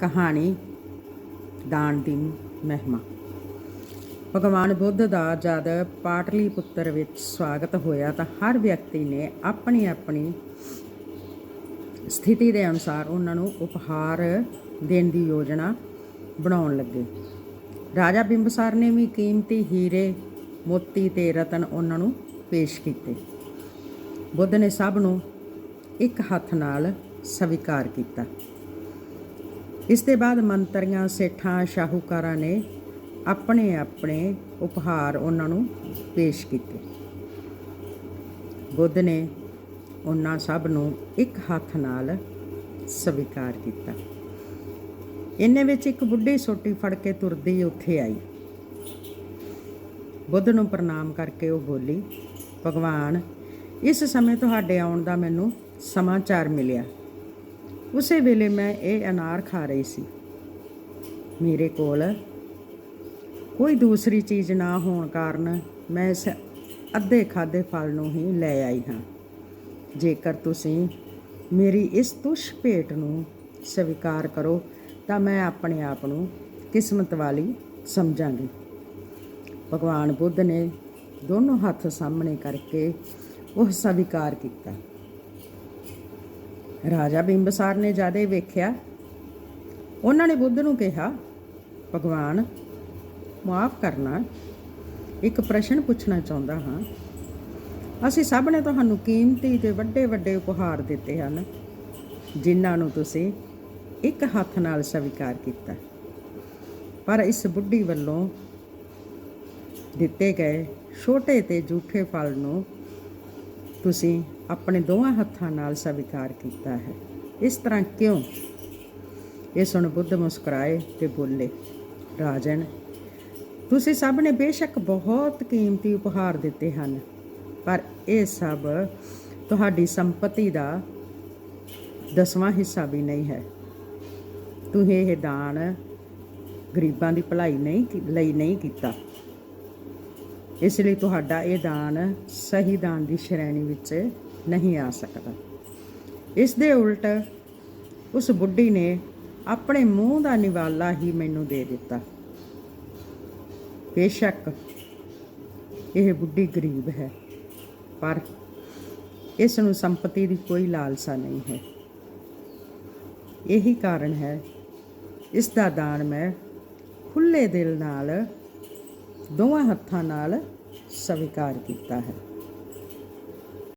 ਕਹਾਣੀ, ਦਾਨ ਦੀ ਮਹਿਮਾ। ਭਗਵਾਨ ਬੁੱਧ ਦਾ ਜਦ ਪਾਟਲੀ ਪੁੱਤਰ ਵਿੱਚ ਸਵਾਗਤ ਹੋਇਆ ਤਾਂ ਹਰ ਵਿਅਕਤੀ ਨੇ ਆਪਣੀ ਆਪਣੀ ਸਥਿਤੀ ਦੇ ਅਨੁਸਾਰ ਉਹਨਾਂ ਨੂੰ ਉਪਹਾਰ ਦੇਣ ਦੀ ਯੋਜਨਾ ਬਣਾਉਣ ਲੱਗੇ। ਰਾਜਾ ਬਿੰਬਸਾਰ ਨੇ ਵੀ ਕੀਮਤੀ ਹੀਰੇ, ਮੋਤੀ ਤੇ ਰਤਨ ਉਹਨਾਂ ਨੂੰ ਪੇਸ਼ ਕੀਤੇ। ਬੁੱਧ ਨੇ ਸਭ ਨੂੰ ਇੱਕ ਹੱਥ ਨਾਲ ਸਵੀਕਾਰ ਕੀਤਾ। ਇਸ ਦੇ ਬਾਅਦ ਮੰਤਰੀਆਂ, ਸੇਠਾਂ, ਸ਼ਾਹੂਕਾਰਾਂ ਨੇ ਆਪਣੇ ਆਪਣੇ ਉਪਹਾਰ ਉਹਨਾਂ ਨੂੰ ਪੇਸ਼ ਕੀਤੇ। ਬੁੱਧ ਨੇ ਉਹਨਾਂ ਸਭ ਨੂੰ ਇੱਕ ਹੱਥ ਨਾਲ ਸਵੀਕਾਰ ਕੀਤਾ। ਇੰਨੇ ਵਿੱਚ ਇੱਕ ਬੁੱਢੀ ਸੋਟੀ ਫੜ ਕੇ ਤੁਰਦੀ ਉੱਥੇ ਆਈ। ਬੁੱਧ ਨੂੰ ਪ੍ਰਣਾਮ ਕਰਕੇ ਉਹ ਬੋਲੀ, ਭਗਵਾਨ, ਇਸ ਸਮੇਂ ਤੁਹਾਡੇ ਆਉਣ ਦਾ ਮੈਨੂੰ ਸਮਾਚਾਰ ਮਿਲਿਆ। ਉਸੇ ਵੇਲੇ ਮੈਂ ਇਹ ਅਨਾਰ ਖਾ ਰਹੀ ਸੀ। ਮੇਰੇ ਕੋਲ ਕੋਈ ਦੂਸਰੀ ਚੀਜ਼ ਨਾ ਹੋਣ ਕਾਰਨ ਮੈਂ ਇਸ ਅੱਧੇ ਖਾਦੇ ਫਲ ਨੂੰ ਹੀ ਲੈ ਆਈ ਹਾਂ। ਜੇਕਰ ਤੁਸੀਂ ਮੇਰੀ ਇਸ ਤੁਸ਼ ਭੇਟ ਨੂੰ ਸਵੀਕਾਰ ਕਰੋ, ਤਾਂ ਮੈਂ ਆਪਣੇ ਆਪ ਨੂੰ ਕਿਸਮਤ ਵਾਲੀ ਸਮਝਾਂਗੀ। ਭਗਵਾਨ ਬੁੱਧ ਨੇ ਦੋਨੋਂ ਹੱਥ ਸਾਹਮਣੇ ਕਰਕੇ ਉਹ ਸਵੀਕਾਰ ਕੀਤਾ। ਰਾਜਾ ਬਿੰਬਸਾਰ ਨੇ ਜਦੇ ਵੇਖਿਆ, ਉਹਨਾਂ ਨੇ ਬੁੱਧ ਨੂੰ ਕਿਹਾ, ਭਗਵਾਨ, ਮਾਫ ਕਰਨਾ, ਇੱਕ ਪ੍ਰਸ਼ਨ ਪੁੱਛਣਾ ਚਾਹੁੰਦਾ ਹਾਂ। ਅਸੀਂ ਸਭ ਨੇ ਤੁਹਾਨੂੰ ਕੀਮਤੀ ਤੇ ਵੱਡੇ ਵੱਡੇ ਉਪਹਾਰ ਦਿੱਤੇ ਹਨ, ਜਿਨ੍ਹਾਂ ਨੂੰ ਤੁਸੀਂ ਇੱਕ ਹੱਥ ਨਾਲ ਸਵੀਕਾਰ ਕੀਤਾ। ਪਰ ਇਸ ਬੁੱਢੀ ਵੱਲੋਂ ਦਿੱਤੇ ਗਏ ਛੋਟੇ ਤੇ ਝੂਠੇ ਫਲ ਨੂੰ ਤੁਸੀਂ ਆਪਣੇ ਦੋਵਾਂ ਹੱਥਾਂ ਨਾਲ ਸਵੀਕਾਰ ਕੀਤਾ ਹੈ। ਇਸ ਤਰ੍ਹਾਂ ਕਿਉਂ? ਇਹ ਸੁਣ ਬੁੱਧ ਮੁਸਕਰਾਏ ਤੇ ਬੋਲੇ, ਰਾਜਨ, ਤੁਸੀਂ ਸਭ ਨੇ ਬੇਸ਼ੱਕ ਬਹੁਤ ਕੀਮਤੀ ਉਪਹਾਰ ਦਿੱਤੇ ਹਨ, ਪਰ ਇਹ ਸਭ ਤੁਹਾਡੀ ਸੰਪਤੀ ਦਾ ਦਸਵਾਂ ਹਿੱਸਾ ਵੀ ਨਹੀਂ ਹੈ। ਤੁਸੀਂ ਇਹ ਦਾਨ ਗਰੀਬਾਂ ਦੀ ਭਲਾਈ ਨਹੀਂ ਲਈ ਨਹੀਂ ਕੀਤਾ। ਇਸ ਲਈ ਤੁਹਾਡਾ ਇਹ ਦਾਨ ਸਹੀ ਦਾਨ ਦੀ ਸ਼੍ਰੇਣੀ ਵਿੱਚ ਨਹੀਂ ਆ ਸਕਦਾ। ਇਸ ਦੇ ਉਲਟ ਉਸ ਬੁੱਢੀ ਨੇ ਆਪਣੇ ਮੂੰਹ ਦਾ ਨਿਵਾਲਾ ਹੀ ਮੈਨੂੰ ਦੇ ਦਿੱਤਾ। ਬੇਸ਼ੱਕ ਇਹ ਬੁੱਢੀ ਗਰੀਬ ਹੈ, ਪਰ ਇਸ ਨੂੰ ਸੰਪਤੀ ਦੀ ਕੋਈ ਲਾਲਸਾ ਨਹੀਂ ਹੈ। ਇਹੀ ਕਾਰਨ ਹੈ, ਇਸ ਦਾ ਦਾਨ ਮੈਂ ਖੁੱਲੇ ਦਿਲ ਨਾਲ ਦੋਵਾਂ ਹੱਥਾਂ ਨਾਲ ਸਵੀਕਾਰ ਕੀਤਾ ਹੈ।